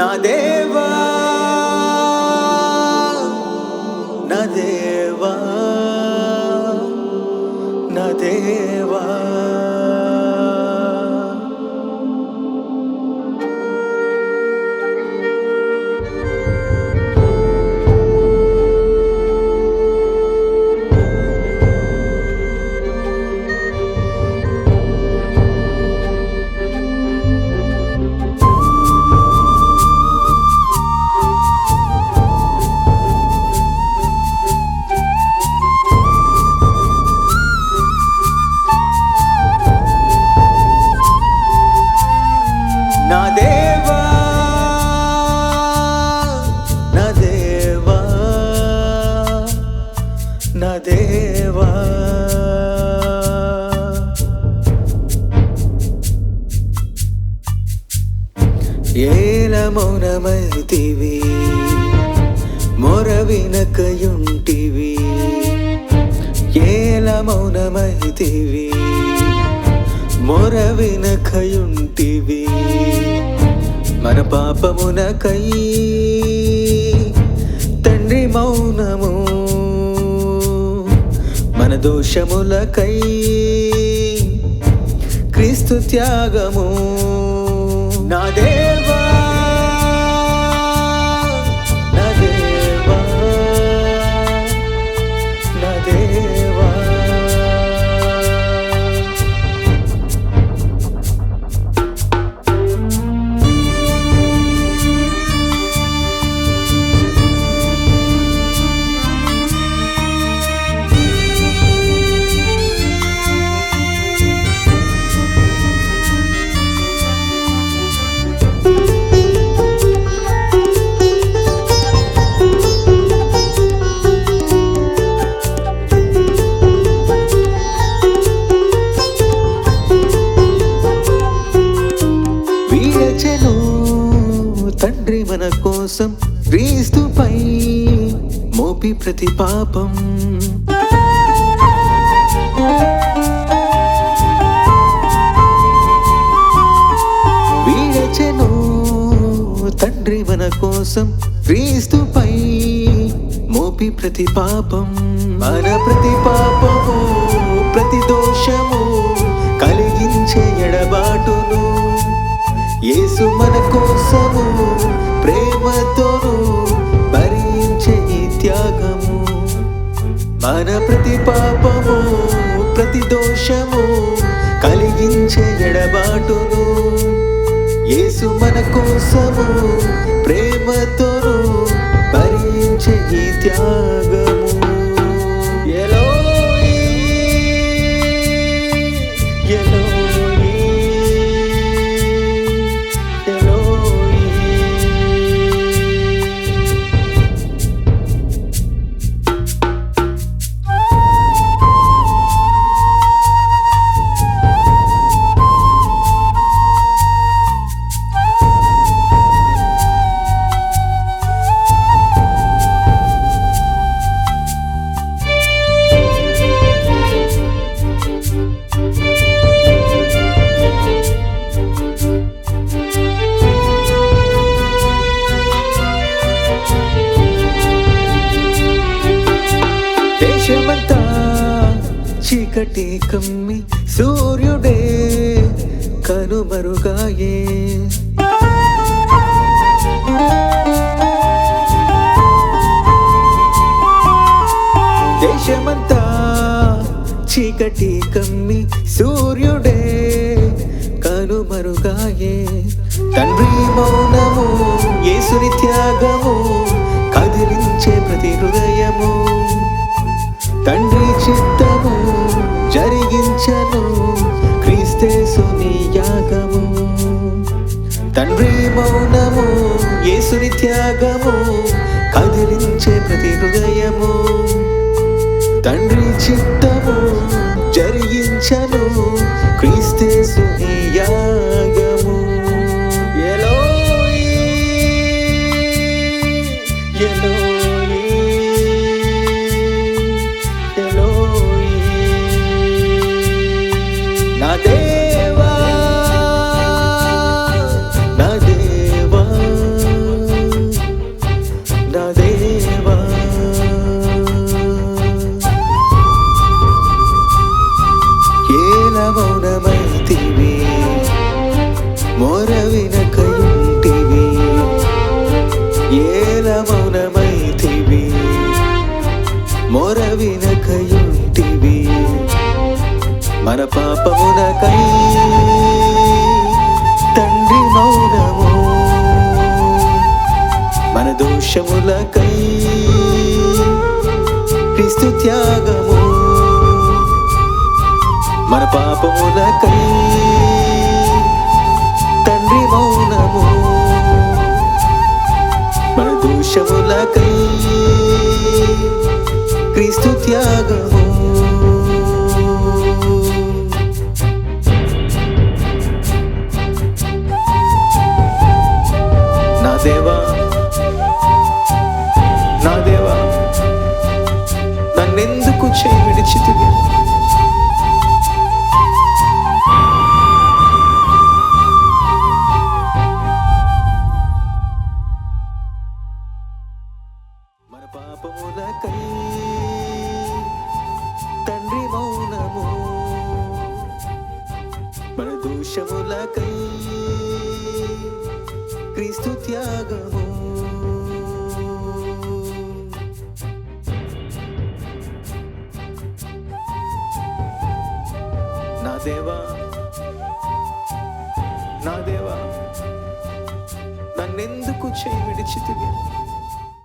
నా దేవా నా దేవా నా దేవా. దేవా. ఏల మౌనమైతివి మొరవినకయుంటివి. ఏల మౌనమైతివి మొరవినకయుంటివి. మన పాపమునకై తండ్రి మౌనము దోషములకై క్రీస్తు త్యాగము కోసం క్రీస్తుపై మోపి ప్రతి పాపం. వీడచెను తండ్రి మన కోసం క్రీస్తుపై మోపి ప్రతి పాపం. మన ప్రతి పాపము ప్రతి దోషము కలిగించే ఎడబాటును యేసు మన కోసము మన ప్రతి పాపము ప్రతి దోషము కలిగించే ఎడబాటును. యేసు మన కోసము ప్రేమతోను భరించే ఈ త్యాగము చీకటి కమ్మి సూర్యుడే కనుమరుగాయే. దేశమంతా చీకటి కమ్మి సూర్యుడే కనుమరుగాయే. తండ్రి మౌనము యేసుని త్యాగము కదిలించే ప్రతి హృదయము. తండ్రి చిత్తము జరిగించను. క్రీస్తేసుని యాగము. తండ్రి మౌనము యేసుని త్యాగము కదిలించే ప్రతి హృదయము. తండ్రి చిత్తము జరిగించను. క్రీస్తేసుని మన పాపమునకై తండ్రి మౌనము. మన దోషములకై క్రీస్తు త్యాగము. మన పాపములకై తండ్రి మౌనము. మన దోషములకై క్రీస్తు త్యాగము. దోషములకై క్రీస్తు త్యాగము. నా దేవా నా దేవా నన్నెందుకు చేయి విడిచితివి?